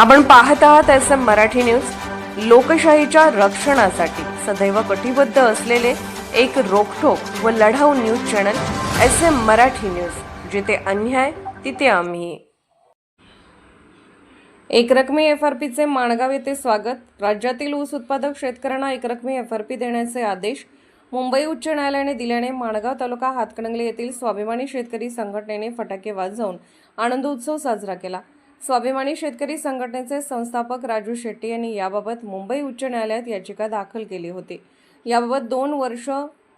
आपण पाहत आहात एस एम मराठी न्यूज. लोकशाहीच्या रक्षणासाठी सदैव कटिबद्ध असलेले एक रोखोक व लढाऊ news channel S M Marathi news. जिथे अन्याय तिथे आम्ही. एकरकमी एफ आर पीचे माणगाव येथे स्वागत. राज्यातील ऊस उत्पादक शेतकऱ्यांना एकरकमी एफ आर पी देण्याचे आदेश. मुंबई उच्च न्यायालयाने दिल्याने माणगाव तालुका हातकणंगले येथील स्वाभिमानी शेतकरी संघटनेने फटाके वाजवून आनंद उत्सव साजरा केला. स्वाभिमानी शेतकरी संघटनेचे संस्थापक राजू शेट्टी यांनी याबाबत मुंबई उच्च न्यायालयात याचिका दाखल केली होती. याबाबत दोन वर्ष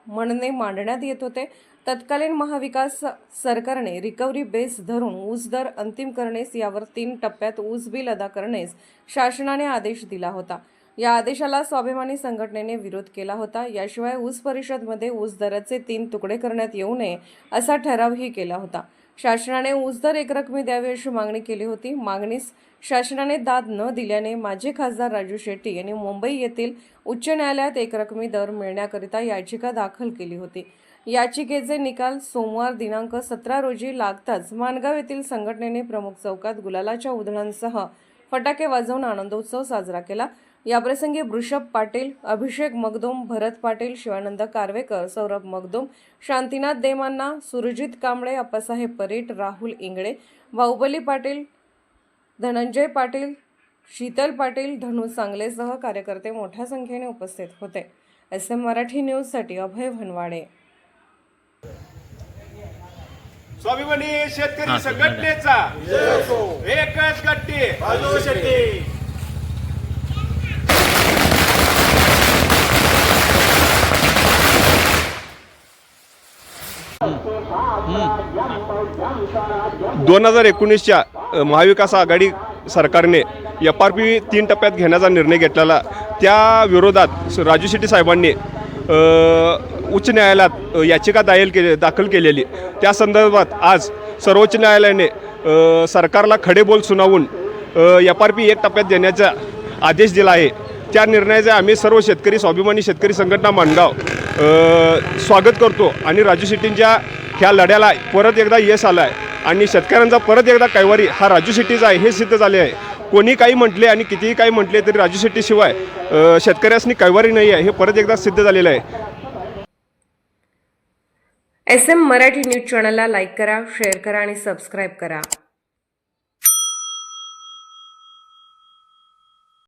म्हणणे मांडण्यात येत होते. तत्कालीन महाविकास सरकारने रिकव्हरी बेस धरून ऊस दर अंतिम करणेस यावर तीन टप्प्यात ऊस बिल अदा करण्यास शासनाने आदेश दिला होता. या आदेशाला स्वाभिमानी संघटनेने विरोध केला होता. याशिवाय ऊस परिषदमध्ये ऊस दराचे तीन तुकडे करण्यात येऊ नये असा ठरावही केला होता. शासनाने ऊस दर एकरकमी द्यावी अशी मागणी केली होती. मागणीस शासनाने दाद न दिल्याने माजी खासदार राजू शेट्टी यांनी मुंबई येथील उच्च न्यायालयात एकरकमी दर मिळण्याकरिता याचिका दाखल केली होती. याचिकेचे निकाल सोमवार दिनांक सतरा रोजी लागताच माणगाव येथील संघटनेने प्रमुख चौकात गुलालाच्या उधळांसह फटाके वाजवून आनंदोत्सव साजरा केला. याप्रसंगी वृषभ पाटील अभिषेक मगदुम भरत पाटील शिवानंद कारवेकर सौरभ मगदुम शांतीनाथ देमांना सुरजित कांबळे अप्पासाहेब परीट राहुल इंगळे बाहुबली पाटील धनंजय पाटील शीतल पाटील धनु सांगलेसह कार्यकर्ते मोठ्या संख्येने उपस्थित होते. एस एम मराठी न्यूजसाठी अभय भनवाडे. स्वाभिमानी शेतकरी संघटनेचा एकच गट्टी. दोन हजार एकोणीसच्या महाविकास आघाडी सरकारने एफ आर पी तीन टप्प्यात घेण्याचा निर्णय घेतलेला. त्या विरोधात राजू शेट्टी साहेबांनी उच्च न्यायालयात याचिका दायल के दाखल केलेली. त्या संदर्भात आज सर्वोच्च न्यायालयाने सरकारला खडे बोल सुनावून एफ आर पी एक टप्प्यात देण्याचा आदेश दिला आहे. त्या निर्णयाचे आम्ही सर्व शेतकरी स्वाभिमानी शेतकरी संघटना मानगाव स्वागत करतो आणि राजू शेट्टींच्या ह्या लढ्याला परत एकदा यश आलं आहे आणि शेतकऱ्यांचा परत एकदा कैवारी हा राजू शेट्टीचा आहे हे सिद्ध झाले आहे. कोणी काही म्हटले आणि कितीही काही म्हटले तरी राजू शेट्टीशिवाय अ, शेतकऱ्यासनी कैवारी नाही आहे हे परत एकदा सिद्ध झालेलं आहे. एस एम मराठी न्यूज चॅनलला लाईक करा शेअर करा आणि सबस्क्राईब करा.